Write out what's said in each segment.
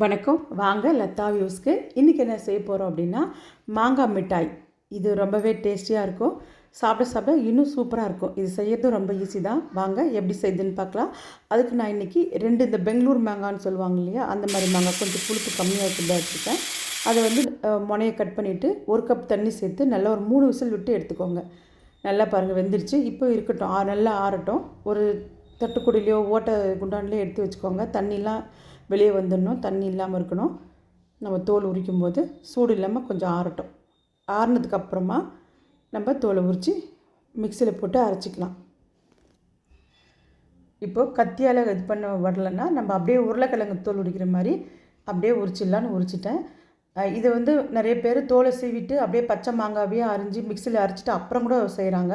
வணக்கம். வாங்க லத்தா வியூஸ்க்கு. இன்றைக்கி என்ன செய்ய போகிறோம் அப்படின்னா மாங்காய் மிட்டாய். இது ரொம்பவே டேஸ்டியாக இருக்கும். சாப்பிட சாப்பிட இன்னும் சூப்பராக இருக்கும். இது செய்யறதும் ரொம்ப ஈஸி தான். வாங்க எப்படி செய்யுதுன்னு பார்க்கலாம். அதுக்கு நான் இன்றைக்கி ரெண்டு இந்த பெங்களூர் மாங்கான்னு சொல்லுவாங்க இல்லையா அந்த மாதிரி மாங்காய் கொஞ்சம் புளிப்பு கம்மியாக இருக்கிறதா எடுத்துக்கேன் அதை வந்து முனையை கட் பண்ணிவிட்டு ஒரு கப் தண்ணி சேர்த்து நல்லா ஒரு மூணு விசில் விட்டு எடுத்துக்கோங்க. நல்லா பாருங்கள் வெந்துருச்சு. இப்போ இருக்கட்டும். ஆ நல்லா ஆறட்டும். ஒரு தட்டுக்குடிலையோ ஓட்டை குண்டான்லையோ எடுத்து வச்சுக்கோங்க. தண்ணிலாம் வெளியே வந்துடணும் தண்ணி இல்லாமல் இருக்கணும். நம்ம தோல் உரிக்கும் போது சூடு இல்லாமல் கொஞ்சம் ஆறட்டும். ஆறினதுக்கப்புறமா நம்ம தோலை உரித்து மிக்சியில் போட்டு அரைச்சிக்கலாம். இப்போது கத்தியால் இது பண்ண வரலன்னா நம்ம அப்படியே உருளைக்கிழங்கு தோல் உரிக்கிற மாதிரி அப்படியே உரிச்சிடலான்னு உரிச்சிட்டேன். இதை இது வந்து நிறைய பேர் தோலை சீவிட்டு அப்படியே பச்சை மாங்காவே அரிஞ்சு மிக்சியில் அரைச்சிட்டு அப்புறம் கூட செய்கிறாங்க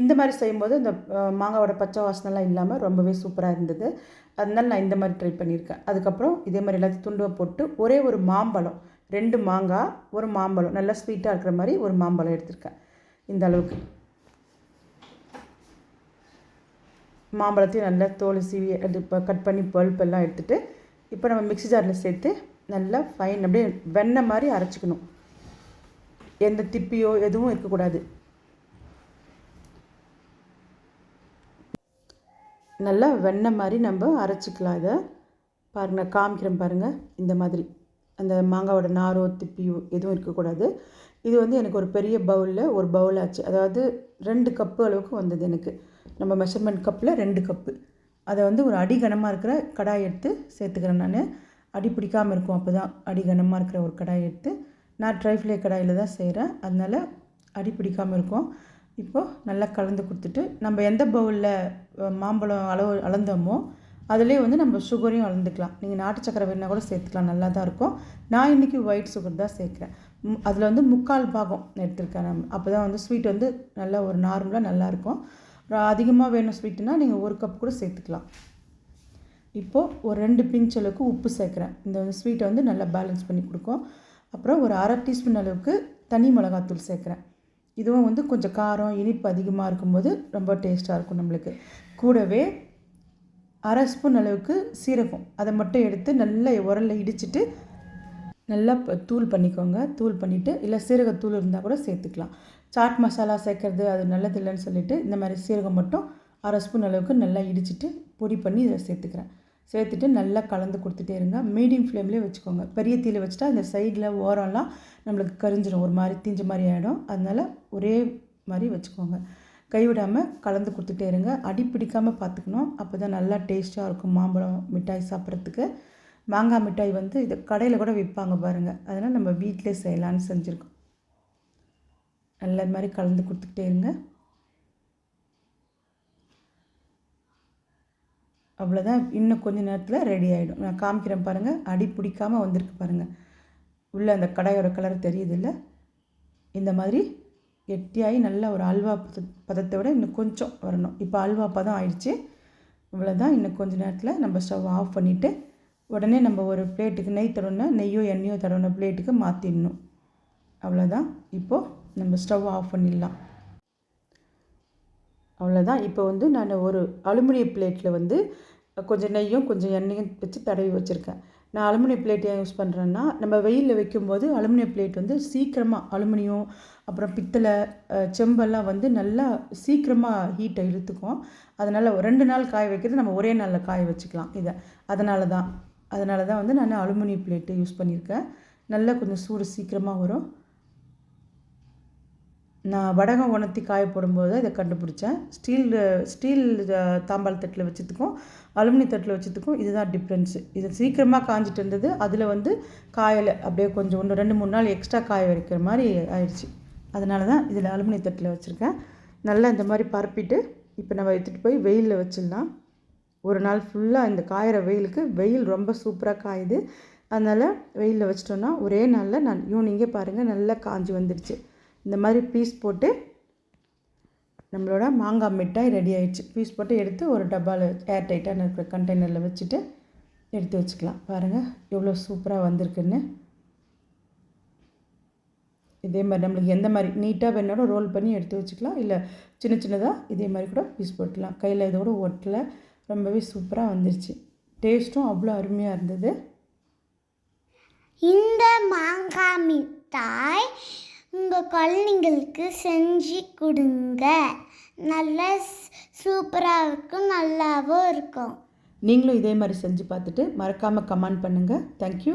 இந்த மாதிரி செய்யும்போது இந்த மாங்காவோட பச்சை வாசனைலாம் இல்லாமல் ரொம்பவே சூப்பராக இருந்தது. அதனால நான் இந்த மாதிரி ட்ரை பண்ணியிருக்கேன். அதுக்கப்புறம் இதே மாதிரி எல்லாத்தையும் துண்டுவை போட்டு ஒரே ஒரு மாம்பழம் ரெண்டு மாங்காய் ஒரு மாம்பழம் நல்லா ஸ்வீட்டாக இருக்கிற மாதிரி ஒரு மாம்பழம் எடுத்திருக்கேன். இந்த அளவுக்கு. மாம்பழத்தையும் நல்லா தோல் சீவி அது இப்போ கட் பண்ணி பல்ப் எல்லாம் இப்போ நம்ம மிக்ஸி ஜாரில் சேர்த்து நல்லா ஃபைன் அப்படியே வெண்ணெய் மாதிரி அரைச்சிக்கணும். எந்த திப்பியோ எதுவும் இருக்கக்கூடாது. நல்லா வெண்ணெய் மாதிரி நம்ம அரைச்சிக்கலாம் இதை. பாருங்க காமிக்கிறேன் பாருங்கள் இந்த மாதிரி. அந்த மாங்காவோட நாரோ திப்பியோ எதுவும் இருக்கக்கூடாது. இது வந்து எனக்கு ஒரு பெரிய பவுலில் ஒரு பவுல் ஆச்சு. அதாவது ரெண்டு கப்பு அளவுக்கு வந்தது எனக்கு. நம்ம மெஷர்மெண்ட் கப்பில் ரெண்டு கப்பு. அதை வந்து ஒரு அடி கனமாக இருக்கிற கடாய் எடுத்து சேர்த்துக்கிறேன் நான். அடி பிடிக்காமல் இருக்கும் அப்போ தான் அடி கனமாக இருக்கிற ஒரு கடாய் எடுத்து. நான் ட்ரைஃப்ளே கடாயில் தான் செய்கிறேன் அதனால் அடி பிடிக்காமல் இருக்கும். இப்போது நல்லா கலந்து கொடுத்துட்டு நம்ம எந்த பவுலில் மாம்பழம் அளவு அளந்தோமோ அதுலேயே வந்து நம்ம சுகரையும் அளந்துக்கலாம். நீங்கள் நாட்டு சக்கரை வேணால் கூட சேர்த்துக்கலாம். நல்லா தான் இருக்கும். நான் இன்றைக்கி ஒயிட் சுகர் தான் சேர்க்குறேன். அதில் வந்து முக்கால் பாகம் எடுத்துருக்கேன் நம்ம அப்போ தான் வந்து ஸ்வீட் வந்து நல்லா ஒரு நார்மலாக நல்லாயிருக்கும் அதிகமாக வேணும் ஸ்வீட்டுனா நீங்கள் ஒரு கப் கூட சேர்த்துக்கலாம். இப்போது ஒரு ரெண்டு பிஞ்ச் அளவுக்கு உப்பு சேர்க்குறேன். இந்த ஸ்வீட்டை வந்து நல்லா பேலன்ஸ் பண்ணி கொடுக்கும். அப்புறம் ஒரு அரை டீஸ்பூன் அளவுக்கு தனி மிளகாத்தூள் சேர்க்குறேன். இதுவும் வந்து கொஞ்சம் காரம் இனிப்பு அதிகமாக இருக்கும்போது ரொம்ப டேஸ்ட்டாக இருக்கும் நம்மளுக்கு. கூடவே அரை ஸ்பூன் அளவுக்கு சீரகம். அதை மட்டும் எடுத்து நல்லா உரலில் இடிச்சிட்டு நல்லா தூள் பண்ணிக்கோங்க. தூள் பண்ணிவிட்டு இல்லை சீரகத்தூள் இருந்தால் கூட சேர்த்துக்கலாம். சாட் மசாலா சேர்க்குறது அது நல்லது இல்லைன்னு இந்த மாதிரி சீரகம் மட்டும் அரை ஸ்பூன் அளவுக்கு நல்லா இடிச்சிட்டு பொடி பண்ணி இதில் சேர்த்துக்கிறேன். சேர்த்துட்டு நல்லா கலந்து கொடுத்துட்டே இருங்க. மீடியம் ஃப்ளேம்லேயே வச்சுக்கோங்க. பெரிய தீயில் வச்சுட்டா அந்த சைடில் ஓரம்லாம் நம்மளுக்கு கரிஞ்சிடும் ஒரு மாதிரி தீஞ்ச மாதிரி ஆகிடும் அதனால் ஒரே மாதிரி வச்சுக்கோங்க. கைவிடாமல் கலந்து கொடுத்துட்டே இருங்க. அடி பிடிக்காமல் பார்த்துக்கணும். அப்போ தான் நல்லா டேஸ்ட்டாக இருக்கும் மாம்பழம் மிட்டாய் சாப்பிட்றதுக்கு. மாங்காய் மிட்டாய் வந்து இது கடையில் கூட விற்பாங்க பாருங்கள் அதனால் நம்ம வீட்டிலே செய்யலான்னு செஞ்சுருக்கோம். நல்ல மாதிரி கலந்து கொடுத்துக்கிட்டே இருங்க. அவ்வளோதான் இன்னும் கொஞ்ச நேரத்தில் ரெடி ஆகிடும் நான் காமிக்கிறேன் பாருங்கள் அடி பிடிக்காமல் வந்திருக்கு பாருங்கள் உள்ளே அந்த கடாயோட கலர் தெரியுதில்ல? இந்த மாதிரி கெட்டியாகி நல்ல ஒரு அல்வா பத பதத்தை விட இன்னும் கொஞ்சம் வரணும். இப்போ அல்வா பதம் ஆயிடுச்சு. இவ்வளோதான் இன்னும் கொஞ்ச நேரத்தில் நம்ம ஸ்டவ் ஆஃப் பண்ணிவிட்டு உடனே நம்ம ஒரு பிளேட்டுக்கு நெய் தடவுனா நெய்யோ எண்ணெயோ தடவுன பிளேட்டுக்கு மாற்றிடணும் அவ்வளோதான் இப்போது நம்ம ஸ்டவ் ஆஃப் பண்ணிடலாம். அவ்வளோதான் இப்போ வந்து நான் ஒரு அலுமினிய பிளேட்டில் வந்து கொஞ்சம் நெய்யும் கொஞ்சம் எண்ணெயும் வச்சு தடவி வச்சுருக்கேன். நான் அலுமினிய பிளேட் ஏன் யூஸ் பண்ணுறேன்னா நம்ம வெயிலில் வைக்கும்போது அலுமினிய பிளேட் வந்து சீக்கிரமாக அலுமினியம் அப்புறம் பித்தளை செம்பெல்லாம் வந்து நல்லா சீக்கிரமாக ஹீட்டை இழுத்துக்கும். அதனால் ஒரு ரெண்டு நாள் காய வைக்கிறது நம்ம ஒரே நாளில் காய வச்சுக்கலாம் இதை. அதனால தான் அதனால தான் வந்து நான் அலுமினிய பிளேட்டு யூஸ் பண்ணியிருக்கேன் நல்லா கொஞ்சம் சூடு சீக்கிரமாக வரும். நான் வடகம் உணர்த்தி காய போடும்போது இதை கண்டுபிடிச்சேன். ஸ்டீல் ஸ்டீல் தாம்பால் தட்டில் வச்சதுக்கும் அலுமினி தட்டில் வச்சதுக்கும் இதுதான் டிஃப்ரென்ஸு இது சீக்கிரமாக காஞ்சிட்டு இருந்தது அதில் வந்து காயில் அப்படியே கொஞ்சம் ஒன்று ரெண்டு மூணு நாள் எக்ஸ்ட்ரா காய வைக்கிற மாதிரி ஆயிடுச்சு. அதனால தான் இதில் அலுமினி தட்டில் வச்சுருக்கேன். நல்லா இந்த மாதிரி பரப்பிட்டு இப்போ நம்ம எடுத்துகிட்டு போய் வெயிலில் வச்சிடலாம். ஒரு நாள் ஃபுல்லாக இந்த காயிற வெயிலுக்கு வெயில் ரொம்ப சூப்பராக காயுது. அதனால் வெயிலில் வச்சிட்டோன்னா ஒரே நாளில் நான் ஈவினிங்கே பாருங்கள் நல்லா காஞ்சி வந்துடுச்சு இந்த மாதிரி பீஸ் போட்டு நம்மளோட மாங்காய் மிட்டாய் ரெடி ஆகிடுச்சு பீஸ் போட்டு எடுத்து ஒரு டப்பாவில் ஏர் டைட்டான இருக்கிற கண்டெய்னரில் வச்சுட்டு எடுத்து வச்சுக்கலாம். பாருங்கள் எவ்வளோ சூப்பராக வந்திருக்குன்னு. இதே மாதிரி நம்மளுக்கு எந்த மாதிரி நீட்டாக வேணாலும் ரோல் பண்ணி எடுத்து வச்சுக்கலாம். இல்லை சின்ன சின்னதாக இதே மாதிரி கூட பீஸ் போட்டுக்கலாம். கையில் இதோட ஒட்டலை. ரொம்பவே சூப்பராக வந்துருச்சு. டேஸ்ட்டும் அவ்வளோ அருமையாக இருந்தது. இந்த மாங்காய் மிட்டாய் உங்கள் குழந்தைங்களுக்கு செஞ்சு கொடுங்க. நல்லா சூப்பராக இருக்கும் நல்லாவும் இருக்கும். நீங்களும் இதே மாதிரி செஞ்சு பார்த்துட்டு மறக்காமல் கமெண்ட் பண்ணுங்கள் தேங்க்யூ